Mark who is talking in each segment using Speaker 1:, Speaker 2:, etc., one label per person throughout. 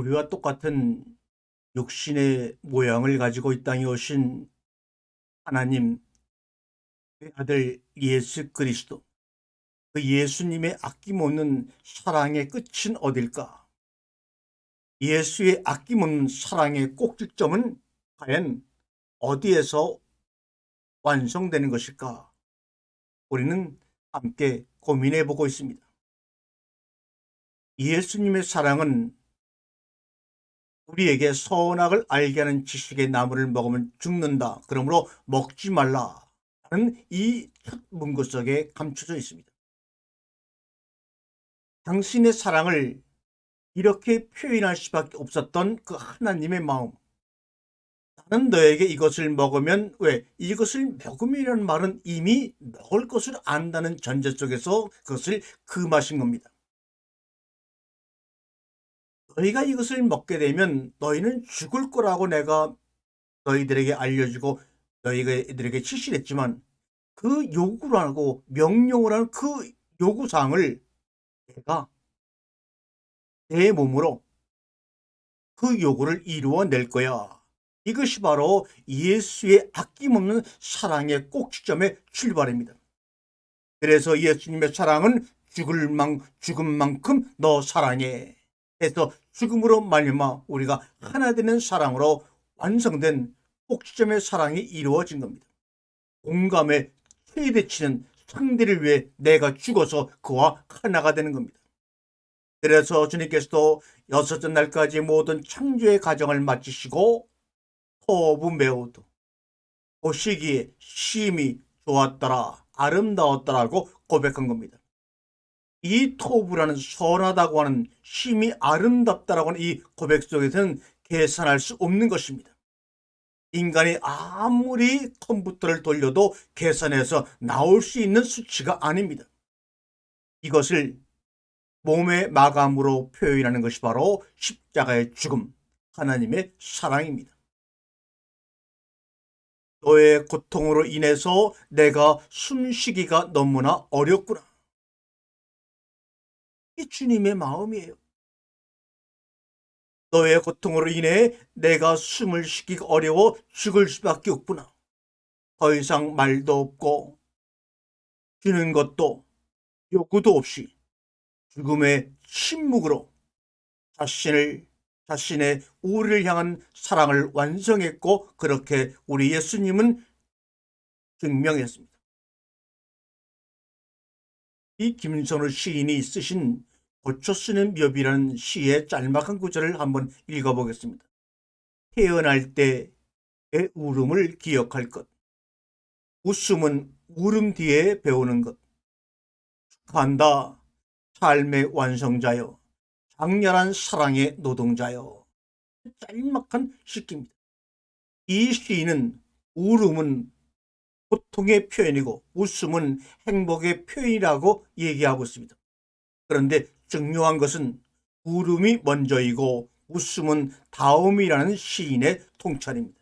Speaker 1: 우리와 똑같은 육신의 모양을 가지고 이 땅에 오신 하나님, 그 아들 예수 그리스도, 그 예수님의 아낌없는 사랑의 끝은 어딜까? 예수의 아낌없는 사랑의 꼭지점은 과연 어디에서 완성되는 것일까? 우리는 함께 고민해 보고 있습니다. 예수님의 사랑은 우리에게 선악을 알게 하는 지식의 나무를 먹으면 죽는다. 그러므로 먹지 말라. 하는 이 첫 문구 속에 감춰져 있습니다. 당신의 사랑을 이렇게 표현할 수밖에 없었던 그 하나님의 마음. 나는 너에게 이것을 먹으면 왜 이것을 먹음이라는 말은 이미 먹을 것을 안다는 전제 속에서 그것을 금하신 겁니다. 너희가 이것을 먹게 되면 너희는 죽을 거라고 내가 너희들에게 알려주고 너희가 애들에게 지시했지만 그 요구를 하고 명령을 하는 그 요구사항을 내가 내 몸으로 그 요구를 이루어낼 거야. 이것이 바로 예수의 아낌없는 사랑의 꼭지점의 출발입니다. 그래서 예수님의 사랑은 죽을 만 죽은 만큼 너 사랑해. 해서 죽음으로 말미암아 우리가 하나 되는 사랑으로 완성된 꼭지점의 사랑이 이루어진 겁니다. 공감에 최대치는 상대를 위해 내가 죽어서 그와 하나가 되는 겁니다. 그래서 주님께서도 여섯째 날까지 모든 창조의 과정을 마치시고 호흡 매우도 보시기에 심히 좋았더라 아름다웠더라고 고백한 겁니다. 이 토부라는 선하다고 하는 심히 아름답다라고 하는 이 고백 속에서는 계산할 수 없는 것입니다. 인간이 아무리 컴퓨터를 돌려도 계산해서 나올 수 있는 수치가 아닙니다. 이것을 몸의 마감으로 표현하는 것이 바로 십자가의 죽음, 하나님의 사랑입니다. 너의 고통으로 인해서 내가 숨쉬기가 너무나 어렵구나. 이 주님의 마음이에요. 너의 고통으로 인해 내가 숨을 쉬기가 어려워 죽을 수밖에 없구나. 더 이상 말도 없고 주는 것도 요구도 없이 죽음의 침묵으로 자신을 자신의 우리를 향한 사랑을 완성했고 그렇게 우리 예수님은 증명했습니다. 이 김선우 시인이 쓰신 고쳐 쓰는 묘비라는 시의 짤막한 구절을 한번 읽어보겠습니다. 태어날 때의 울음을 기억할 것. 웃음은 울음 뒤에 배우는 것. 축하한다. 삶의 완성자여. 장렬한 사랑의 노동자여. 짤막한 시입니다. 이 시인은 울음은 고통의 표현이고 웃음은 행복의 표현이라고 얘기하고 있습니다. 그런데 중요한 것은 울음이 먼저이고 웃음은 다음이라는 시인의 통찰입니다.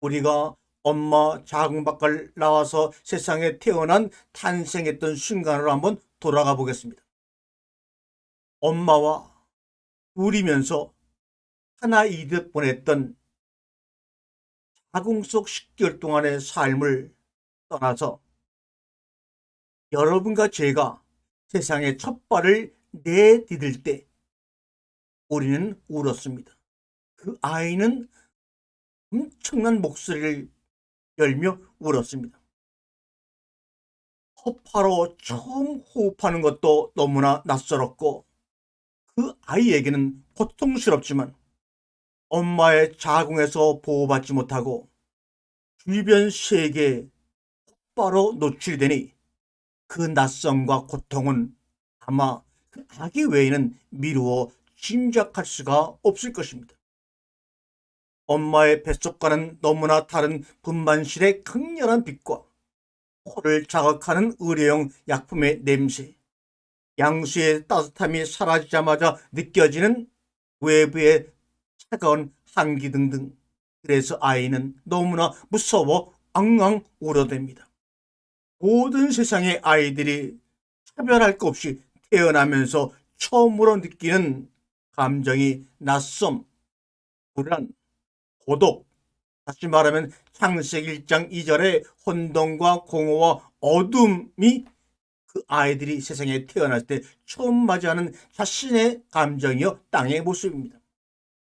Speaker 1: 우리가 엄마 자궁 밖을 나와서 세상에 태어난 탄생했던 순간으로 한번 돌아가 보겠습니다. 엄마와 울이면서 하나 이듯 보냈던 자궁 속 10개월 동안의 삶을 떠나서 여러분과 제가 세상에 첫 발을 내디딜 때 우리는 울었습니다. 그 아이는 엄청난 목소리를 열며 울었습니다. 허파로 처음 호흡하는 것도 너무나 낯설었고 그 아이에게는 고통스럽지만 엄마의 자궁에서 보호받지 못하고 주변 세계에 곧바로 노출이 되니 그 낯섦과 고통은 아마 그 아기 외에는 미루어 짐작할 수가 없을 것입니다. 엄마의 뱃속과는 너무나 다른 분만실의 강렬한 빛과 코를 자극하는 의료용 약품의 냄새, 양수의 따뜻함이 사라지자마자 느껴지는 외부의 차가운 한기 등등. 그래서 아이는 너무나 무서워 앙앙 울어댑니다. 모든 세상의 아이들이 차별할 것 없이 태어나면서 처음으로 느끼는 감정이 낯섦, 불안, 고독, 다시 말하면 창세기 1장 2절에 혼돈과 공허와 어둠이 그 아이들이 세상에 태어날 때 처음 맞이하는 자신의 감정이요 땅의 모습입니다.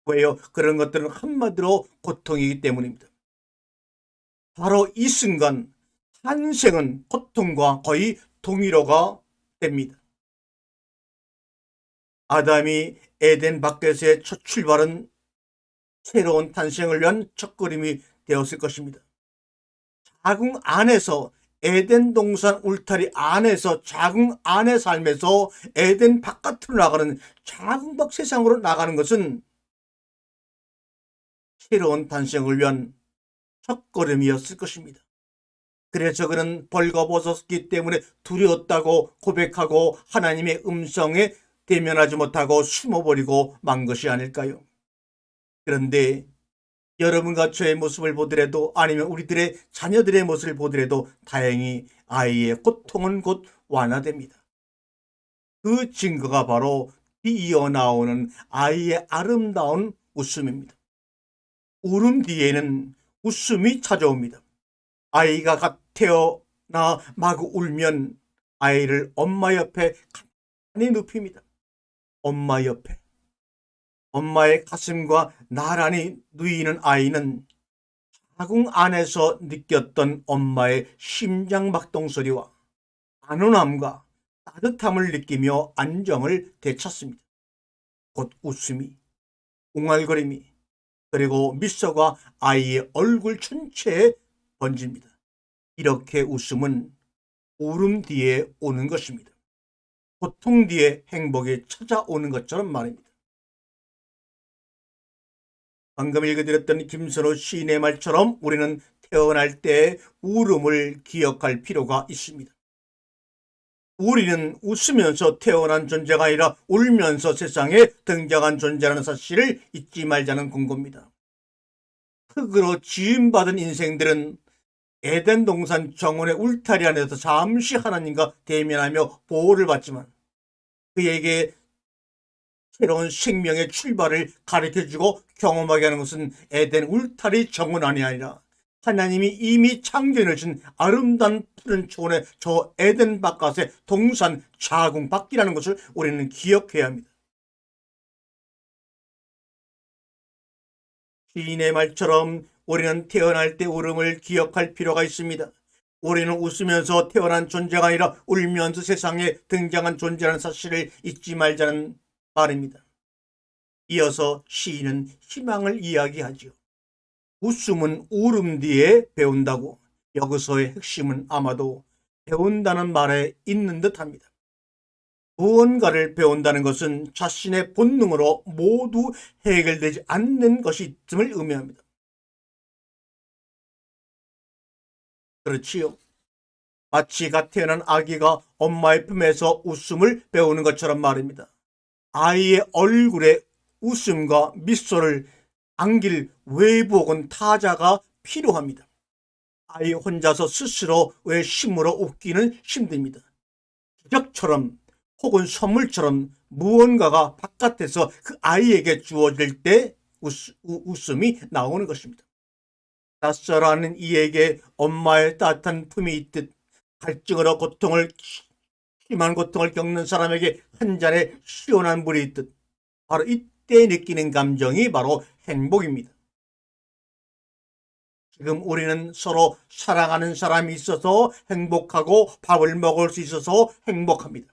Speaker 1: 왜요? 그런 것들은 한마디로 고통이기 때문입니다. 바로 이 순간 탄생은 고통과 거의 동일어가 됩니다. 아담이 에덴 밖에서의 첫 출발은 새로운 탄생을 위한 첫걸음이 되었을 것입니다. 자궁 안에서 에덴 동산 울타리 안에서 자궁 안의 삶에서 에덴 바깥으로 나가는 자궁 밖 세상으로 나가는 것은 새로운 탄생을 위한 첫걸음이었을 것입니다. 그래서 그는 벌거벗었기 때문에 두려웠다고 고백하고 하나님의 음성에 대면하지 못하고 숨어버리고 만 것이 아닐까요? 그런데 여러분과 저의 모습을 보더라도 아니면 우리들의 자녀들의 모습을 보더라도 다행히 아이의 고통은 곧 완화됩니다. 그 증거가 바로 이어 나오는 아이의 아름다운 웃음입니다. 울음 뒤에는 웃음이 찾아옵니다. 아이가 갓 태어나 마구 울면 아이를 엄마 옆에 가만히 눕힙니다. 엄마 옆에. 엄마의 가슴과 나란히 누이는 아이는 자궁 안에서 느꼈던 엄마의 심장 박동 소리와 안온함과 따뜻함을 느끼며 안정을 되찾습니다. 곧 웃음이, 웅얼거림이, 그리고 미소가 아이의 얼굴 전체에 번집니다. 이렇게 웃음은 울음 뒤에 오는 것입니다. 고통 뒤에 행복이 찾아오는 것처럼 말입니다. 방금 읽어드렸던 김선호 시인의 말처럼 우리는 태어날 때 울음을 기억할 필요가 있습니다. 우리는 웃으면서 태어난 존재가 아니라 울면서 세상에 등장한 존재라는 사실을 잊지 말자는 공고입니다. 흙으로 지음받은 인생들은 에덴 동산 정원의 울타리 안에서 잠시 하나님과 대면하며 보호를 받지만 그에게 새로운 생명의 출발을 가르쳐주고 경험하게 하는 것은 에덴 울타리 정원 안이 아니라 하나님이 이미 창조해 준 아름다운 푸른 초원의 저 에덴 바깥의 동산 자궁 밖이라는 것을 우리는 기억해야 합니다. 시인의 말처럼 우리는 태어날 때 울음을 기억할 필요가 있습니다. 우리는 웃으면서 태어난 존재가 아니라 울면서 세상에 등장한 존재라는 사실을 잊지 말자는 말입니다. 이어서 시인은 희망을 이야기하지요. 웃음은 울음 뒤에 배운다고 여기서의 핵심은 아마도 배운다는 말에 있는 듯 합니다. 무언가를 배운다는 것은 자신의 본능으로 모두 해결되지 않는 것이 있음을 의미합니다. 그렇지요. 마치 갓 태어난 아기가 엄마의 품에서 웃음을 배우는 것처럼 말입니다. 아이의 얼굴에 웃음과 미소를 안길 외부 혹은 타자가 필요합니다. 아이 혼자서 스스로 왜 심으로 웃기는 힘듭니다. 기적처럼 혹은 선물처럼 무언가가 바깥에서 그 아이에게 주어질 때 웃음, 이 나오는 것입니다. 낯설어하는 이에게 엄마의 따뜻한 품이 있듯 갈증으로 고통을 심한 고통을 겪는 사람에게 한 잔의 시원한 물이 있듯 바로 이때 느끼는 감정이 바로 행복입니다. 지금 우리는 서로 사랑하는 사람이 있어서 행복하고 밥을 먹을 수 있어서 행복합니다.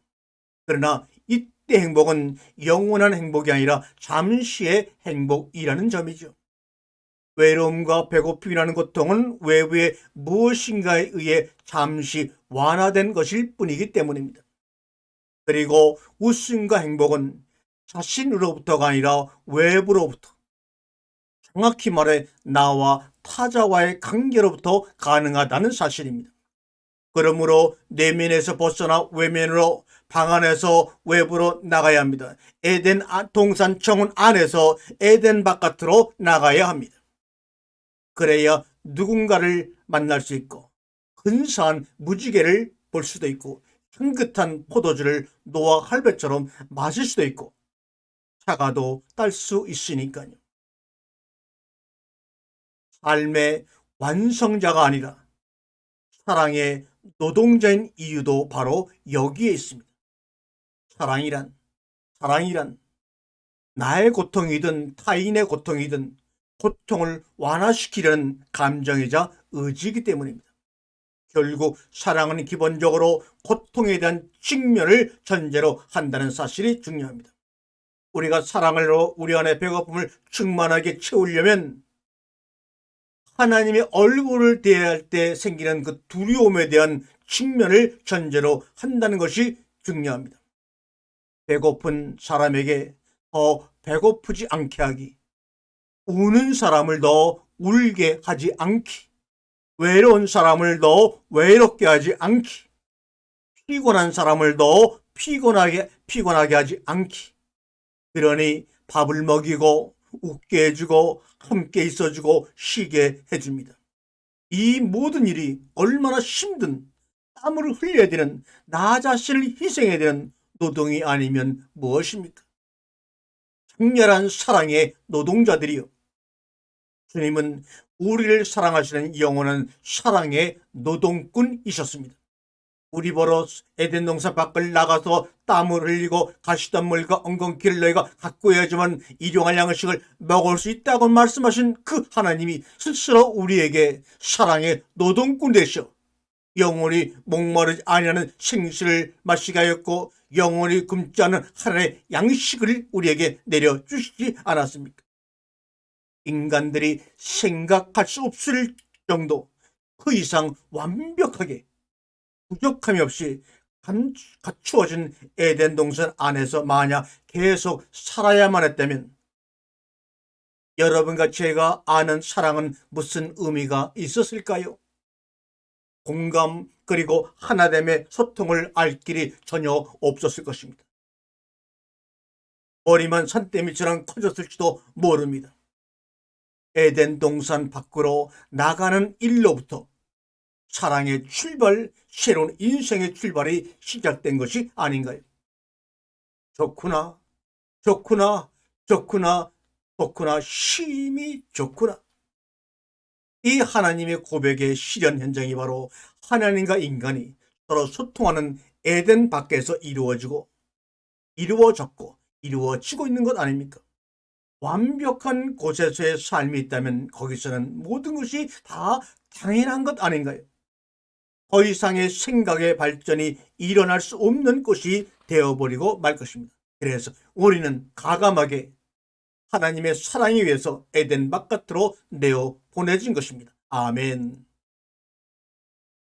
Speaker 1: 그러나 이때 행복은 영원한 행복이 아니라 잠시의 행복이라는 점이죠. 외로움과 배고픔이라는 고통은 외부의 무엇인가에 의해 잠시 완화된 것일 뿐이기 때문입니다. 그리고 웃음과 행복은 자신으로부터가 아니라 외부로부터 정확히 말해 나와 타자와의 관계로부터 가능하다는 사실입니다. 그러므로 내면에서 벗어나 외면으로 방 안에서 외부로 나가야 합니다. 에덴 아, 동산 정원 안에서 에덴 바깥으로 나가야 합니다. 그래야 누군가를 만날 수 있고 근사한 무지개를 볼 수도 있고 향긋한 포도주를 노아 할배처럼 마실 수도 있고 사과도 딸 수 있으니까요. 삶의 완성자가 아니라 사랑의 노동자인 이유도 바로 여기에 있습니다. 사랑이란, 사랑이란 나의 고통이든 타인의 고통이든 고통을 완화시키려는 감정이자 의지이기 때문입니다. 결국 사랑은 기본적으로 고통에 대한 직면을 전제로 한다는 사실이 중요합니다. 우리가 사랑으로 우리 안의 배고픔을 충만하게 채우려면 하나님의 얼굴을 대할 때 생기는 그 두려움에 대한 측면을 전제로 한다는 것이 중요합니다. 배고픈 사람에게 더 배고프지 않게 하기, 우는 사람을 더 울게 하지 않기, 외로운 사람을 더 외롭게 하지 않기, 피곤한 사람을 더 피곤하게, 피곤하게 하지 않기. 그러니 밥을 먹이고 웃게 해주고 함께 있어주고 쉬게 해줍니다. 이 모든 일이 얼마나 힘든 땀을 흘려야 되는 나 자신을 희생해야 되는 노동이 아니면 무엇입니까? 장렬한 사랑의 노동자들이요. 주님은 우리를 사랑하시는 영원한 사랑의 노동꾼이셨습니다. 우리 보러 에덴 동산 밖을 나가서 땀을 흘리고 가시덤물과 엉겅퀴를 너희가 갖고 해야지만 일용할 양식을 먹을 수 있다고 말씀하신 그 하나님이 스스로 우리에게 사랑의 노동꾼 되셔 영원히 목마르지 아니하는 생수를 마시게 하였고 영원히 굶지 않은 하나의 양식을 우리에게 내려 주시지 않았습니까? 인간들이 생각할 수 없을 정도 그 이상 완벽하게 부족함이 없이 감- 갖추어진 에덴 동산 안에서 만약 계속 살아야만 했다면 여러분과 제가 아는 사랑은 무슨 의미가 있었을까요? 공감 그리고 하나됨의 소통을 알 길이 전혀 없었을 것입니다. 머리만 산더미처럼 커졌을지도 모릅니다. 에덴 동산 밖으로 나가는 일로부터 사랑의 출발, 새로운 인생의 출발이 시작된 것이 아닌가요? 좋구나, 좋구나, 좋구나, 좋구나, 심히 좋구나. 이 하나님의 고백의 실현 현장이 바로 하나님과 인간이 서로 소통하는 에덴 밖에서 이루어지고, 이루어졌고, 이루어지고 있는 것 아닙니까? 완벽한 곳에서의 삶이 있다면 거기서는 모든 것이 다 당연한 것 아닌가요? 더 이상의 생각의 발전이 일어날 수 없는 것이 되어버리고 말 것입니다. 그래서 우리는 가감하게 하나님의 사랑에 의해서 에덴 바깥으로 내어 보내진 것입니다. 아멘.